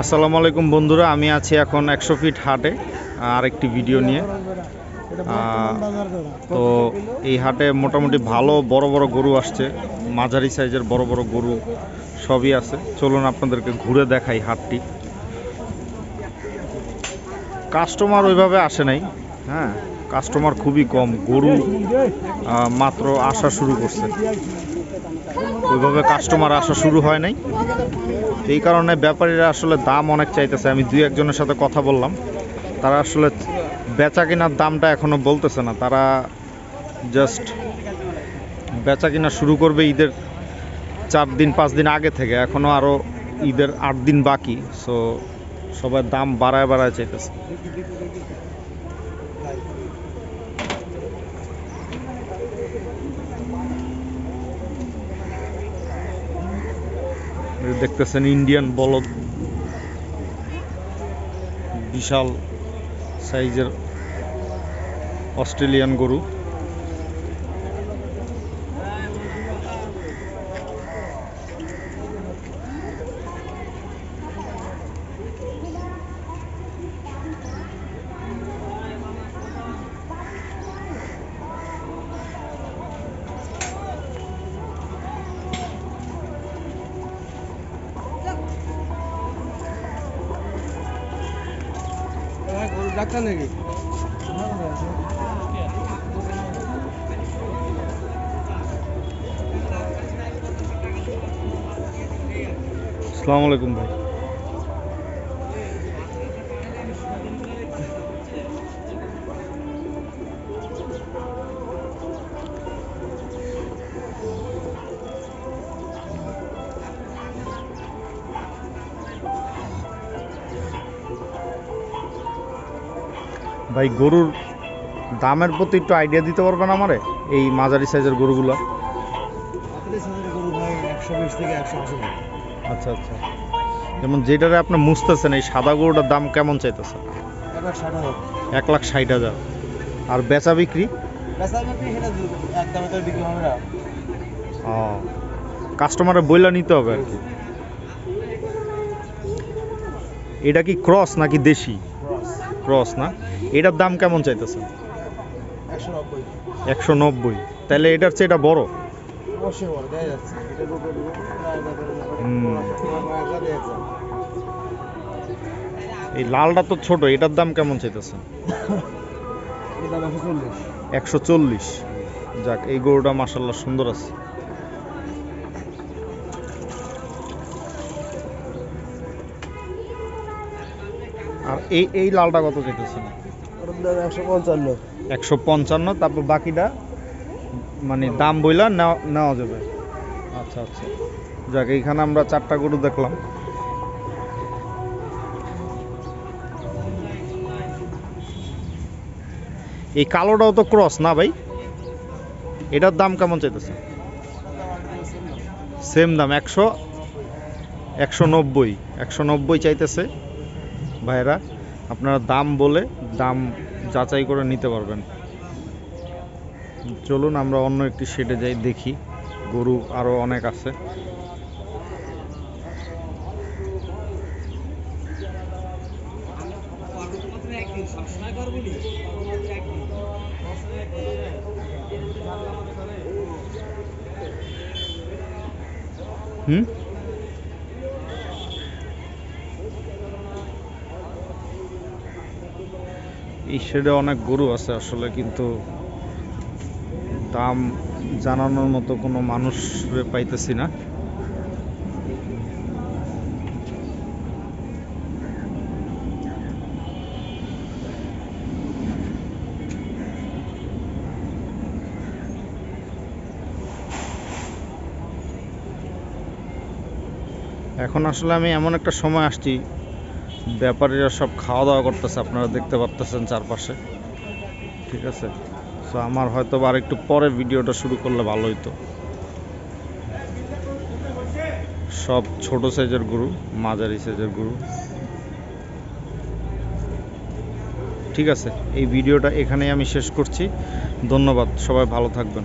আসসালামু আলাইকুম বন্ধুরা, আমি আছি এখন একশো ফিট হাটে, আরেকটি ভিডিও নিয়ে। তো এই হাটে মোটামুটি ভালো বড় বড় গরু আসছে, মাঝারি সাইজের বড় বড় গরু সবই আছে। চলুন আপনাদেরকে ঘুরে দেখাই হাটটি। কাস্টমার ওইভাবে আসে নাই হ্যাঁ কাস্টমার খুবই কম, গরু মাত্র আসা শুরু করছে। ওইভাবে কাস্টমার আসা শুরু হয় নাই। এই কারণে ব্যাপারীরা আসলে দাম অনেক চাইতেছে। আমি দুই একজনের সাথে কথা বললাম। তারা আসলে বেচা কেনার দামটা এখনও বলতেছে না। তারা জাস্ট বেচা কেনা শুরু করবে ঈদের চার দিন, পাঁচ দিন আগে থেকে। এখনও আরও ঈদের আট দিন বাকি। সো সবাই দাম বাড়ায় বাড়ায় চাইতেছে। দেখতেছেন ইন্ডিয়ান বলদ। বিশাল সাইজের অস্ট্রেলিয়ান গরু। ডাক্তার নাকি আসসালামু আলাইকুম ভাই ভাই গরুর দামের প্রতি একটু আইডিয়া দিতে পারবেন আমারে? এই মাঝারি সাইজের গরুগুলো? আচ্ছা আচ্ছা। যেমন যেটারে আপনি মুছতেছেন এই সাদা গরুটার দাম কেমন চাইতেছে এক লাখ ষাট হাজার। আর বেচা বিক্রি? ও কাস্টমারে বইলা নিতে হবে আর কি। এটা কি ক্রস নাকি দেশি? ক্রস না। এটার দাম কেমন চাইতেছে একশো নব্বই। তাহলে এটার চেয়ে এটা বড়? এই লালটা তো ছোট এটার দাম কেমন চাইতেছে একশো চল্লিশ। একশো চল্লিশ। যাক এই গরুটা মাসাল্লাহ সুন্দর আছে। আর এই এই লালটা কত চাইতেছে একশো পঞ্চান্ন। একশো পঞ্চান্ন তারপর বাকিটা মানে দাম বইলা নেওয়া নেওয়া যাবে। আচ্ছা আচ্ছা। যাক এইখানে আমরা চারটা গরু দেখলাম। এই কালোটাও তো ক্রস না ভাই? এটার দাম কেমন চাইতেছে? সেম দাম একশো একশো নব্বই একশো নব্বই চাইতেছে। ভাইরা আপনারা দাম বলে দাম যাচাই করে নিতে পারবেন। চলুন আমরা অন্য একটি শেডে যাই, দেখি। গরু আরও অনেক আছে। হুম? এই শেডে অনেক গরু আছে আসলে, কিন্তু দাম জানানোর মতো কোনো মানুষ পাইতেছি না। এখন আসলে আমি এমন একটা সময় আসছি ব্যাপারীরা সব খাওয়া দাওয়া করতেছে, আপনারা দেখতে পারতেছেন চারপাশে। ঠিক আছে? সো আমার হয়তো আর একটু পরে ভিডিওটা শুরু করলে ভালো হইতো। সব ছোট সাইজের গরু, মাঝারি সাইজের গরু। ঠিক আছে? এই ভিডিওটা এখানেই আমি শেষ করছি। ধন্যবাদ, সবাই ভালো থাকবেন।